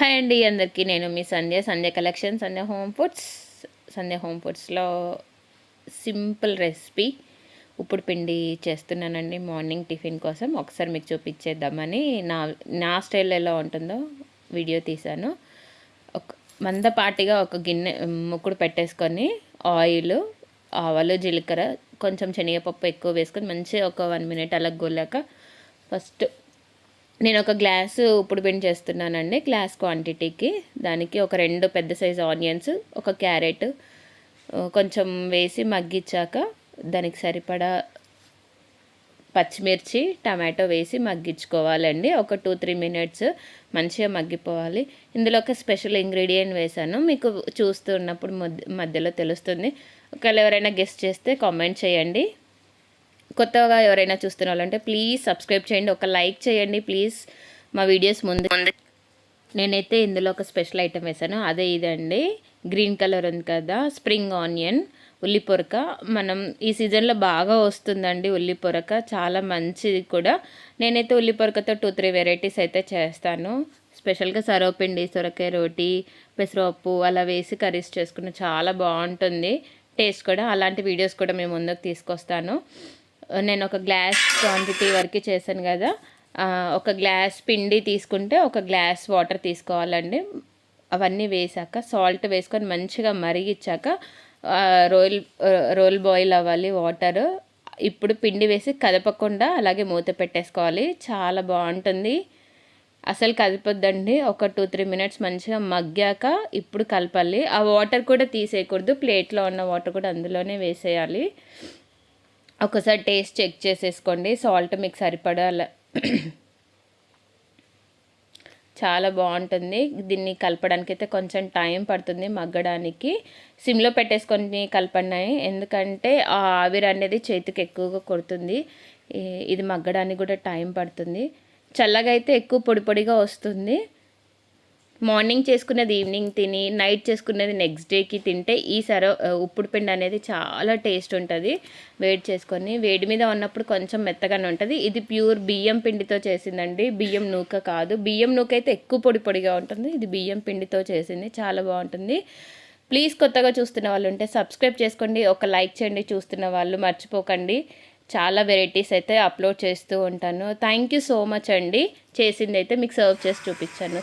Hi అండి అందరికీ నేను మీ Sandhya Sandhya collection Sandhya home foods Sandhya home ఫుడ్స్లో simple recipe ఇప్పుడు పిండి చేస్తున్నానండి. మార్నింగ్ టిఫిన్ కోసం ఒకసారి మీకు చూపించేద్దామని నా నా స్టైల్ ఎలా ఉంటుందో వీడియో తీశాను. ఒక మందపాటిగా ఒక గిన్నె ముక్కుడు పెట్టేసుకొని ఆయిల్ ఆవాలు జీలకర్ర కొంచెం శనగపప్పు ఎక్కువ వేసుకొని మంచిగా ఒక వన్ మినిట్ అలా గోలాక ఫస్ట్ నేను ఒక గ్లాసు ఉప్పుడు పిండి చేస్తున్నానండి గ్లాస్ క్వాంటిటీకి. దానికి ఒక రెండు పెద్ద సైజు ఆనియన్స్ ఒక క్యారెట్ కొంచెం వేసి మగ్గించాక దానికి సరిపడా పచ్చిమిర్చి టమాటో వేసి మగ్గించుకోవాలండి ఒక టూ త్రీ మినిట్స్ మంచిగా మగ్గిపోవాలి. ఇందులో ఒక స్పెషల్ ఇంగ్రీడియంట్ వేసాను మీకు చూస్తున్నప్పుడు మధ్యలో తెలుస్తుంది. ఒకవేళ ఎవరైనా గెస్ట్ చేస్తే కామెంట్ చేయండి. కొత్తగా ఎవరైనా చూస్తున్న వాళ్ళంటే ప్లీజ్ సబ్స్క్రైబ్ చేయండి ఒక లైక్ చేయండి ప్లీజ్ మా వీడియోస్ ముందు నేనైతే ఇందులో ఒక స్పెషల్ ఐటమ్ వేసాను అదే ఇదండి. గ్రీన్ కలర్ ఉంది కదా స్ప్రింగ్ ఆనియన్ ఉల్లి పొరక మనం ఈ సీజన్లో బాగా వస్తుందండి ఉల్లి పొరక చాలా మంచిది కూడా. నేనైతే ఉల్లి పొరకతో టూ త్రీ వెరైటీస్ అయితే చేస్తాను. స్పెషల్గా సర్వపిండి సొరకాయ రోటీ పెసరపప్పు అలా వేసి కర్రీస్ చేసుకున్న చాలా బాగుంటుంది. టేస్ట్ కూడా అలాంటి వీడియోస్ కూడా మేము ముందుకు తీసుకొస్తాను. నేను ఒక గ్లాస్ క్వాంటిటీ వరకు చేశాను కదా. ఒక గ్లాస్ పిండి తీసుకుంటే ఒక గ్లాస్ వాటర్ తీసుకోవాలండి. అవన్నీ వేసాక సాల్ట్ వేసుకొని మంచిగా మరిగిచ్చాక రోల్ రోల్ బాయిల్ అవ్వాలి వాటర్ ఇప్పుడు పిండి వేసి కదపకుండా అలాగే మూత పెట్టేసుకోవాలి. చాలా బాగుంటుంది. అసలు కదపొద్దండి. ఒక టూ త్రీ మినిట్స్ మంచిగా మగ్గాక ఇప్పుడు కలపాలి. ఆ వాటర్ కూడా తీసేయకూడదు. ప్లేట్లో ఉన్న వాటర్ కూడా అందులోనే వేసేయాలి. ఒకసారి టేస్ట్ చెక్ చేసేసుకోండి. సాల్ట్ మీకు సరిపడాల చాలా బాగుంటుంది. దీన్ని కలపడానికి అయితే కొంచెం టైం పడుతుంది మగ్గడానికి. సిమ్లో పెట్టేసుకొని కలపండి. ఎందుకంటే ఆ ఆవిరి అనేది చేతికి ఎక్కువగా కొడుతుంది. ఇది మగ్గడానికి కూడా టైం పడుతుంది. చల్లగా అయితే ఎక్కువ పొడి పొడిగా వస్తుంది. మార్నింగ్ చేసుకునేది ఈవినింగ్ తిని నైట్ చేసుకునేది నెక్స్ట్ డేకి తింటే ఈ సర ఉప్పుడు పిండి అనేది చాలా టేస్ట్ ఉంటుంది. వేడి చేసుకొని వేడి మీద ఉన్నప్పుడు కొంచెం మెత్తగానే ఉంటుంది. ఇది ప్యూర్ బియ్యం పిండితో చేసిందండి. బియ్యం నూక కాదు. బియ్యం నూక అయితే ఎక్కువ పొడి పొడిగా ఉంటుంది. ఇది బియ్యం పిండితో చేసింది. చాలా బాగుంటుంది. ప్లీజ్ కొత్తగా చూస్తున్న వాళ్ళు ఉంటే సబ్స్క్రైబ్ చేసుకోండి. ఒక లైక్ చేయండి చూస్తున్న వాళ్ళు మర్చిపోకండి. చాలా వెరైటీస్ అయితే అప్లోడ్ చేస్తూ ఉంటాను. థ్యాంక్ యూ సో మచ్ అండి. చేసింది అయితే మీకు సర్వ్ చేసి చూపించాను.